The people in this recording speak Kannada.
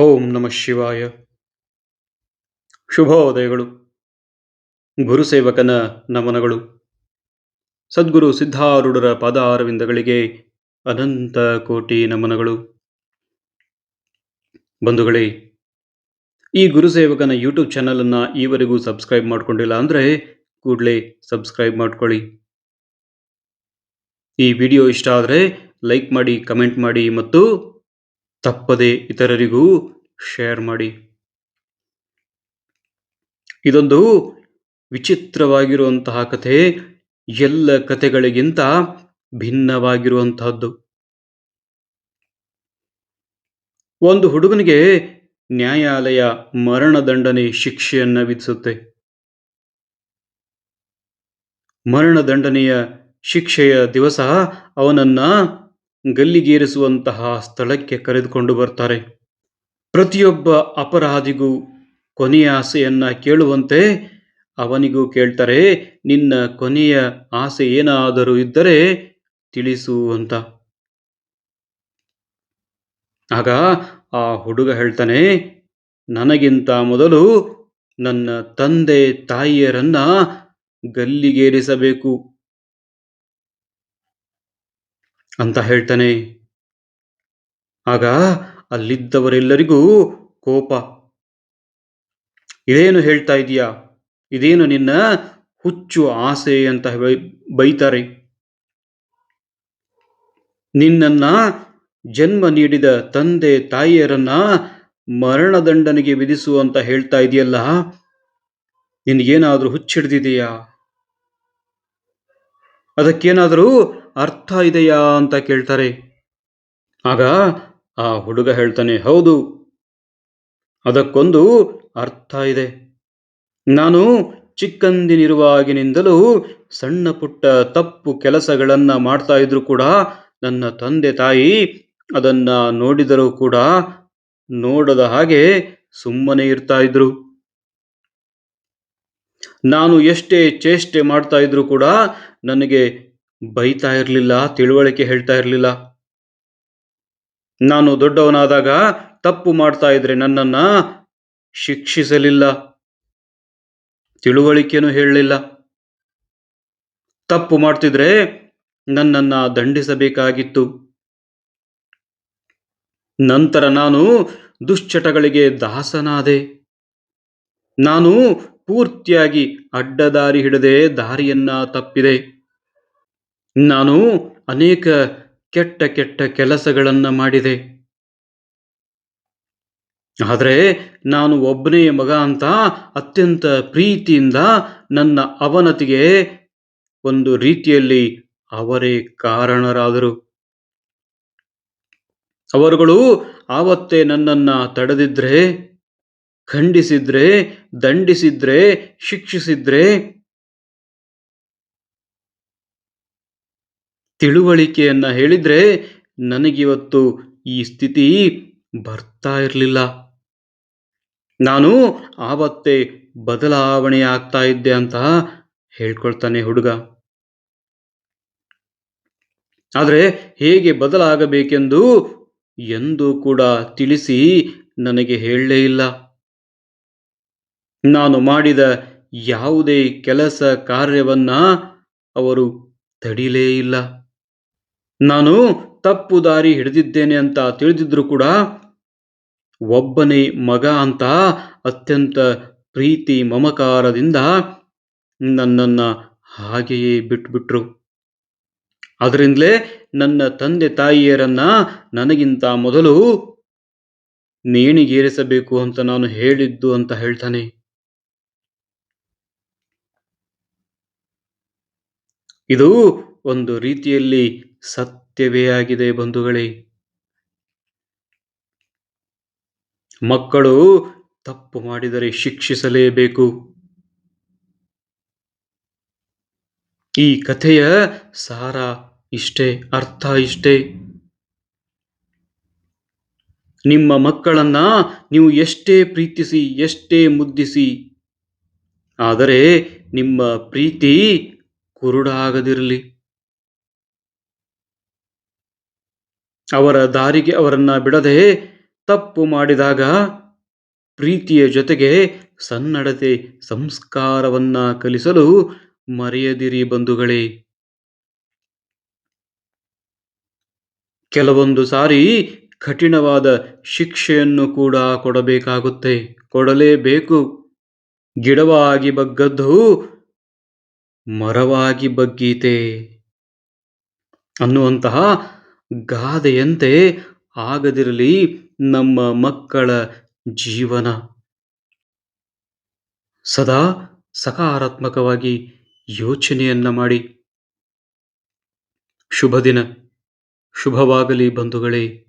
ಓಂ ನಮಃ ಶಿವಾಯ. ಶುಭೋದಯಗಳು. ಗುರುಸೇವಕನ ನಮನಗಳು. ಸದ್ಗುರು ಸಿದ್ಧಾರೂಢರ ಪಾದಾರವಿಂದಗಳಿಗೆ ಅನಂತ ಕೋಟಿ ನಮನಗಳು. ಬಂಧುಗಳೇ, ಈ ಗುರುಸೇವಕನ ಯೂಟ್ಯೂಬ್ ಚಾನಲನ್ನು ಈವರೆಗೂ ಸಬ್ಸ್ಕ್ರೈಬ್ ಮಾಡಿಕೊಂಡಿಲ್ಲ ಅಂದರೆ ಕೂಡಲೇ ಸಬ್ಸ್ಕ್ರೈಬ್ ಮಾಡ್ಕೊಳ್ಳಿ. ಈ ವಿಡಿಯೋ ಇಷ್ಟ ಆದರೆ ಲೈಕ್ ಮಾಡಿ, ಕಮೆಂಟ್ ಮಾಡಿ ಮತ್ತು ತಪ್ಪದೆ ಇತರರಿಗೂ ಶೇರ್ ಮಾಡಿ. ಇದೊಂದು ವಿಚಿತ್ರವಾಗಿರುವಂತಹ ಕಥೆ, ಎಲ್ಲ ಕಥೆಗಳಿಗಿಂತ ಭಿನ್ನವಾಗಿರುವಂತಹದ್ದು. ಒಂದು ಹುಡುಗನಿಗೆ ನ್ಯಾಯಾಲಯ ಮರಣದಂಡನೆ ಶಿಕ್ಷೆಯನ್ನ ವಿಧಿಸುತ್ತೆ. ಮರಣದಂಡನೆಯ ಶಿಕ್ಷೆಯ ದಿವಸ ಅವನನ್ನ ಗಲ್ಲಿಗೇರಿಸುವಂತಹ ಸ್ಥಳಕ್ಕೆ ಕರೆದುಕೊಂಡು ಬರ್ತಾರೆ. ಪ್ರತಿಯೊಬ್ಬ ಅಪರಾಧಿಗೂ ಕೊನೆಯ ಆಸೆಯನ್ನ ಕೇಳುವಂತೆ ಅವನಿಗೂ ಕೇಳ್ತಾರೆ, ನಿನ್ನ ಕೊನೆಯ ಆಸೆ ಏನಾದರೂ ಇದ್ದರೆ ತಿಳಿಸು ಅಂತ. ಆಗ ಆ ಹುಡುಗ ಹೇಳ್ತಾನೆ, ನನಗಿಂತ ಮೊದಲು ನನ್ನ ತಂದೆ ತಾಯಿಯರನ್ನ ಗಲ್ಲಿಗೇರಿಸಬೇಕು. ಅಂತ ಹೇಳ್ತಾನೆ. ಆಗ ಅಲ್ಲಿದ್ದವರೆಲ್ಲರಿಗೂ ಕೋಪ. ಇದೇನು ಹೇಳ್ತಾ ಇದೀಯಾ? ಇದೇನು ನಿನ್ನ ಹುಚ್ಚು ಆಸೆ ಅಂತ ಬೈತಾರೆ. ನಿನ್ನನ್ನ ಜನ್ಮ ನೀಡಿದ ತಂದೆ ತಾಯಿಯರನ್ನ ಮರಣದಂಡನೆಗೆ ವಿಧಿಸು ಅಂತ ಹೇಳ್ತಾ ಇದೆಯಲ್ಲ, ನಿನಗೇನಾದ್ರೂ ಹುಚ್ಚಿಡ್ದಿದೆಯಾ? ಅದಕ್ಕೇನಾದರೂ ಅರ್ಥ ಇದೆಯಾ ಅಂತ ಕೇಳ್ತಾರೆ. ಆಗ ಆ ಹುಡುಗ ಹೇಳ್ತಾನೆ, ಹೌದು, ಅದಕ್ಕೊಂದು ಅರ್ಥ ಇದೆ. ನಾನು ಚಿಕ್ಕಂದಿನಿರುವಾಗಿನಿಂದಲೂ ಸಣ್ಣ ಪುಟ್ಟ ತಪ್ಪು ಕೆಲಸಗಳನ್ನು ಮಾಡ್ತಾ ಇದ್ರು ಕೂಡ ನನ್ನ ತಂದೆ ತಾಯಿ ಅದನ್ನ ನೋಡಿದರೂ ಕೂಡ ನೋಡದ ಹಾಗೆ ಸುಮ್ಮನೆ ಇರ್ತಾ ಇದ್ರು. ನಾನು ಎಷ್ಟೇ ಚೇಷ್ಟೆ ಮಾಡ್ತಾ ಇದ್ರು ಕೂಡ ನನಗೆ ಬೈತಾ ಇರಲಿಲ್ಲ, ತಿಳುವಳಿಕೆ ಹೇಳ್ತಾ ಇರಲಿಲ್ಲ. ನಾನು ದೊಡ್ಡವನಾದಾಗ ತಪ್ಪು ಮಾಡ್ತಾ ಇದ್ರೆ ನನ್ನನ್ನ ಶಿಕ್ಷಿಸಲಿಲ್ಲ, ತಿಳುವಳಿಕೆನೂ ಹೇಳಲಿಲ್ಲ. ತಪ್ಪು ಮಾಡ್ತಿದ್ರೆ ನನ್ನನ್ನ ದಂಡಿಸಬೇಕಾಗಿತ್ತು. ನಂತರ ನಾನು ದುಶ್ಚಟಗಳಿಗೆ ದಾಸನಾದೆ. ನಾನು ಪೂರ್ತಿಯಾಗಿ ಅಡ್ಡದಾರಿ ಹಿಡದೆ ದಾರಿಯನ್ನ ತಪ್ಪಿದೆ. ನಾನು ಅನೇಕ ಕೆಟ್ಟ ಕೆಟ್ಟ ಕೆಲಸಗಳನ್ನು ಮಾಡಿದೆ. ಆದರೆ ನಾನು ಒಬ್ಬನೇ ಮಗ ಅಂತ ಅತ್ಯಂತ ಪ್ರೀತಿಯಿಂದ ನನ್ನ ಅವನತಿಗೆ ಒಂದು ರೀತಿಯಲ್ಲಿ ಅವರೇ ಕಾರಣರಾದರು. ಅವರುಗಳು ಆವತ್ತೇ ನನ್ನನ್ನ ತಡೆದಿದ್ರೆ, ಖಂಡಿಸಿದ್ರೆ, ದಂಡಿಸಿದ್ರೆ, ಶಿಕ್ಷಿಸಿದ್ರೆ ತಿಳುವಳಿಕೆಯನ್ನ ಹೇಳಿದ್ರೆ ನನಗಿವತ್ತು ಈ ಸ್ಥಿತಿ ಬರ್ತಾ ಇರಲಿಲ್ಲ. ನಾನು ಆವತ್ತೇ ಬದಲಾವಣೆ ಆಗ್ತಾ ಇದ್ದೆ ಅಂತ ಹೇಳ್ಕೊಳ್ತಾನೆ ಹುಡುಗ. ಆದರೆ ಹೇಗೆ ಬದಲಾಗಬೇಕೆಂದು ಎಂದು ಕೂಡ ತಿಳಿಸಿ ನನಗೆ ಹೇಳಲೇ ಇಲ್ಲ. ನಾನು ಮಾಡಿದ ಯಾವುದೇ ಕೆಲಸ ಕಾರ್ಯವನ್ನ ಅವರು ತಡಿಲೇ ಇಲ್ಲ. ನಾನು ತಪ್ಪು ದಾರಿ ಹಿಡಿದಿದ್ದೇನೆ ಅಂತ ತಿಳಿದಿದ್ರು ಕೂಡ ಒಬ್ಬನೇ ಮಗ ಅಂತ ಅತ್ಯಂತ ಪ್ರೀತಿ ಮಮಕಾರದಿಂದ ನನ್ನನ್ನ ಹಾಗೆಯೇ ಬಿಟ್ಬಿಟ್ರು. ಅದರಿಂದಲೇ ನನ್ನ ತಂದೆ ತಾಯಿಯರನ್ನ ನನಗಿಂತ ಮೊದಲು ನೇಣಿಗೇರಿಸಬೇಕು ಅಂತ ನಾನು ಹೇಳಿದ್ದು ಅಂತ ಹೇಳ್ತಾನೆ. ಇದು ಒಂದು ರೀತಿಯಲ್ಲಿ ಸತ್ಯವೇ ಆಗಿದೆ ಬಂಧುಗಳೇ. ಮಕ್ಕಳು ತಪ್ಪು ಮಾಡಿದರೆ ಶಿಕ್ಷಿಸಲೇಬೇಕು. ಈ ಕಥೆಯ ಸಾರ ಇಷ್ಟೇ, ಅರ್ಥ ಇಷ್ಟೇ. ನಿಮ್ಮ ಮಕ್ಕಳನ್ನ ನೀವು ಎಷ್ಟೇ ಪ್ರೀತಿಸಿ, ಎಷ್ಟೇ ಮುದ್ದಿಸಿ, ಆದರೆ ನಿಮ್ಮ ಪ್ರೀತಿ ಕುರುಡಾಗದಿರಲಿ. ಅವರ ದಾರಿಗೆ ಅವರನ್ನ ಬಿಡದೆ ತಪ್ಪು ಮಾಡಿದಾಗ ಪ್ರೀತಿಯ ಜೊತೆಗೆ ಸನ್ನಡತೆ ಸಂಸ್ಕಾರವನ್ನ ಕಲಿಸಲು ಮರೆಯದಿರಿ ಬಂಧುಗಳೇ. ಕೆಲವೊಂದು ಸಾರಿ ಕಠಿಣವಾದ ಶಿಕ್ಷೆಯನ್ನು ಕೂಡ ಕೊಡಬೇಕಾಗುತ್ತೆ. ಕೊಡಲೇಬೇಕು. ಗಿಡವಾಗಿ ಬಗ್ಗದ್ದು ಮರವಾಗಿ ಬಗ್ಗೀತೆ ಅನ್ನುವಂತಹ ಗಾದೆಯಂತೆ ಆಗದಿರಲಿ ನಮ್ಮ ಮಕ್ಕಳ ಜೀವನ. ಸದಾ ಸಕಾರಾತ್ಮಕವಾಗಿ ಯೋಚನೆಯನ್ನ ಮಾಡಿ. ಶುಭ ದಿನ ಶುಭವಾಗಲಿ ಬಂಧುಗಳೇ.